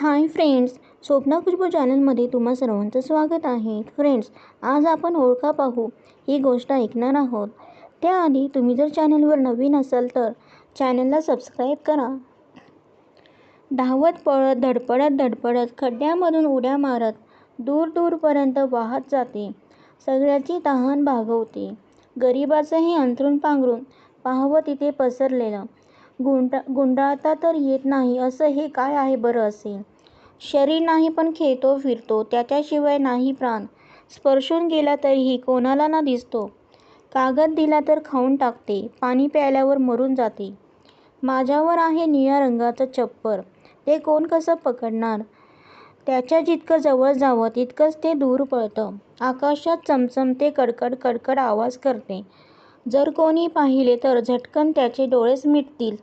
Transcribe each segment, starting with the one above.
Hi friends Swapna Khushboo चॅनलमध्ये तुम्हा सर्वांचं स्वागत आहे. फ्रेंड्स आज आपण ओळखा पाहू ही गोष्ट ऐकणार आहोत. त्याआधी तुम्ही जर चॅनलवर नवीन असाल तर चॅनलला सबस्क्राईब करा. धावत पळत धडपडत धडपडत खड्ड्यामधून उड्या मारत दूर दूरपर्यंत वाहत जाते. सगळ्याची तहान भागवते. गरिबाचंही अंथरूण पांघरून पाहावं तिथे पसरलेलं. गुंडा गुंडाळता तर येत नाही असं हे काय आहे बरं असे शरीर नाही पण खेळतो फिरतो त्याच्याशिवाय नाही प्राण. स्पर्शून गेला तरीही कोणाला ना दिसतो. कागद दिला तर खाऊन टाकते पाणी प्यायल्यावर मरून जाते. माझ्यावर आहे निळ्या रंगाचं चप्पर ते कोण कसं पकडणार? त्याच्या जितकं जवळ जावं तितकंच ते दूर पळतं. आकाशात चमचमते कडकड कडकड आवाज करते. जर कोणी पाहिले तर झटकन त्याचे डोळेच मिटतील.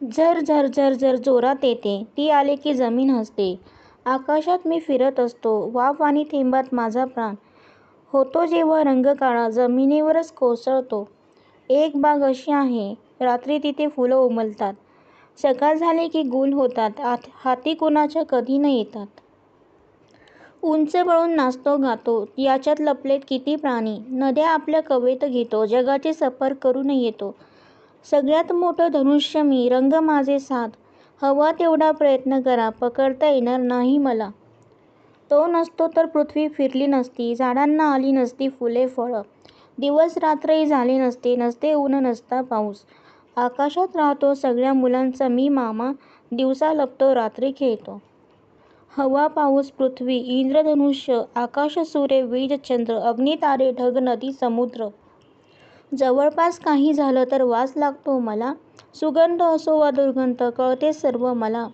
झर झर झर झर जोरात येते. ती आले की जमीन हसते. आकाशात मी फिरत असतो. वाफ आणि थेंबात माझा प्राण. होतो जेव्हा रंग काळा जमिनीवरच कोसळतो. एक बाग अशी आहे. रात्री तिथे फुलं उमलतात. सकाळ झाली की गुल होतात. आत हाती कुणाच्या कधी न येतात. उंच बळून नाचतो गातो. याच्यात लपलेत किती प्राणी? नद्या आपल्या कवेत घेतो जगाची सफर करून येतो. सगळ्यात मोठं धनुष्य मी रंग माझे साथ. हवा तेवढा प्रयत्न करा पकडता येणार नाही मला. तो नसतो तर पृथ्वी फिरली नसती झाडांना आली नसती फुले फळं. दिवस रात्रही झाले नसते नसते ऊन नसता पाऊस. आकाशात राहतो सगळ्या मुलांचा मी मामा दिवसा लपतो रात्री खेळतो. हवा पाऊस पृथ्वी इंद्रधनुष्य आकाश सूर्य वीज चंद्र अग्नी तारे ढग नदी समुद्र. जवळपास काही झालं तर वास लागतो मला. सुगंध असो वा दुर्गंध कळते सर्व मला.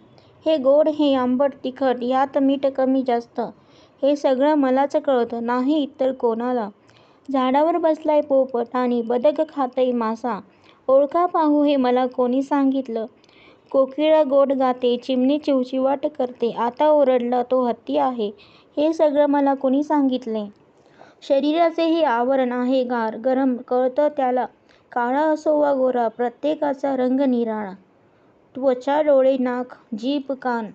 हे गोड हे आंबट तिखट यात मीठ कमी जास्त. हे सगळं मलाच कळतं नाही तर कोणाला. झाडावर बसलाय पोपट आणि बदक खातय मासा. ओळखा पाहू हे मला कोणी सांगितलं? कोकिळा गोड गाते चिमणी चिवचिवाट करते आता ओरडला तो हत्ती आहे. हे सगळं मला कोणी सांगितले? शरीराचे हे आवरण आहे गार गरम कळतं त्याला. काळा असो वा गोरा प्रत्येकाचा रंग निराळा. त्वचा डोळे नाक जीभ कान.